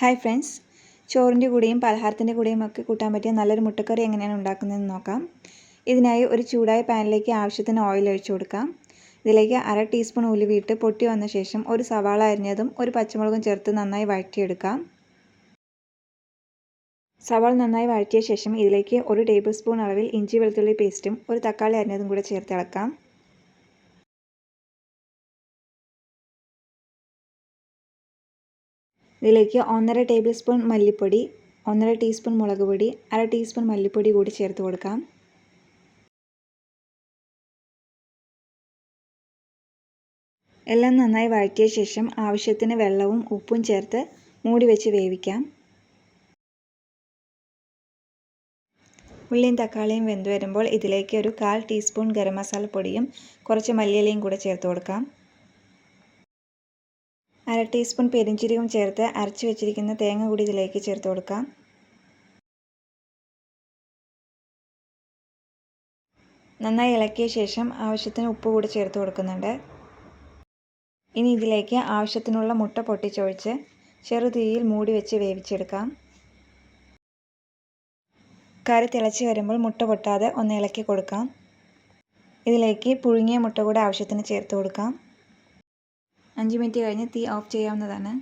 Hi friends. ചോറിന്റെ കൂടെയും പലഹാരത്തിന്റെ കൂടെയും ഒക്കെ കൂട്ടാൻ പറ്റിയ നല്ലൊരു മുട്ടക്കറി എങ്ങനെയാണ് ഉണ്ടാക്കുന്നതെന്ന് നോക്കാം. ഇതിനായി ഒരു ചൂടായ പാനിലേക്ക് ആവശ്യത്തിന് ഓയിൽ ഒഴിച്ചു കൊടുക്കാം. ഇതിലേക്ക് അര ടീസ്പൂൺ ഉലുവിയിട്ട് പൊട്ടി വന്ന ശേഷം ഒരു സവാള അരിഞ്ഞതും ഒരു പച്ചമുളകും ചേർത്ത് നന്നായി വഴറ്റിയെടുക്കാം. സവാള നന്നായി വഴറ്റിയ ശേഷം ഇതിലേക്ക് ഒരു ടേബിൾ സ്പൂൺ അളവിൽ ഇഞ്ചി വെളുത്തുള്ളി പേസ്റ്റും ഒരു തക്കാളി അരിഞ്ഞതും കൂടെ ചേർത്ത് ഇതിലേക്ക് ഒന്നര ടേബിൾ സ്പൂൺ മല്ലിപ്പൊടി ഒന്നര ടീസ്പൂൺ മുളക് പൊടി അര ടീസ്പൂൺ മല്ലിപ്പൊടി കൂടി ചേർത്ത് കൊടുക്കാം. എല്ലാം നന്നായി വഴറ്റിയ ശേഷം ആവശ്യത്തിന് വെള്ളവും ഉപ്പും ചേർത്ത് മൂടി വെച്ച് വേവിക്കാം. ഉള്ളിയും തക്കാളിയും വെന്ത് വരുമ്പോൾ ഇതിലേക്ക് ഒരു കാൽ ടീസ്പൂൺ ഗരം മസാല പൊടിയും കുറച്ച് മല്ലിയിലയും കൂടെ ചേർത്ത് കൊടുക്കാം. അര ടീസ്പൂൺ പെരിഞ്ചീരകം ചേർത്ത് അരച്ച് വെച്ചിരിക്കുന്ന തേങ്ങ കൂടി ഇതിലേക്ക് ചേർത്ത് കൊടുക്കാം. നന്നായി ഇളക്കിയ ശേഷം ആവശ്യത്തിന് ഉപ്പ് കൂടി ചേർത്ത് കൊടുക്കുന്നുണ്ട്. ഇനി ഇതിലേക്ക് ആവശ്യത്തിനുള്ള മുട്ട പൊട്ടിച്ചൊഴിച്ച് ചെറുതീയിൽ മൂടി വെച്ച് വേവിച്ചെടുക്കാം. കറി തിളച്ച് വരുമ്പോൾ മുട്ട പൊട്ടാതെ ഒന്ന് ഇളക്കി കൊടുക്കാം. ഇതിലേക്ക് പുഴുങ്ങിയ മുട്ട കൂടെ ആവശ്യത്തിന് ചേർത്ത് കൊടുക്കാം. അഞ്ച് മിനിറ്റ് കഴിഞ്ഞ് തീ ഓഫ് ചെയ്യാവുന്നതാണ്.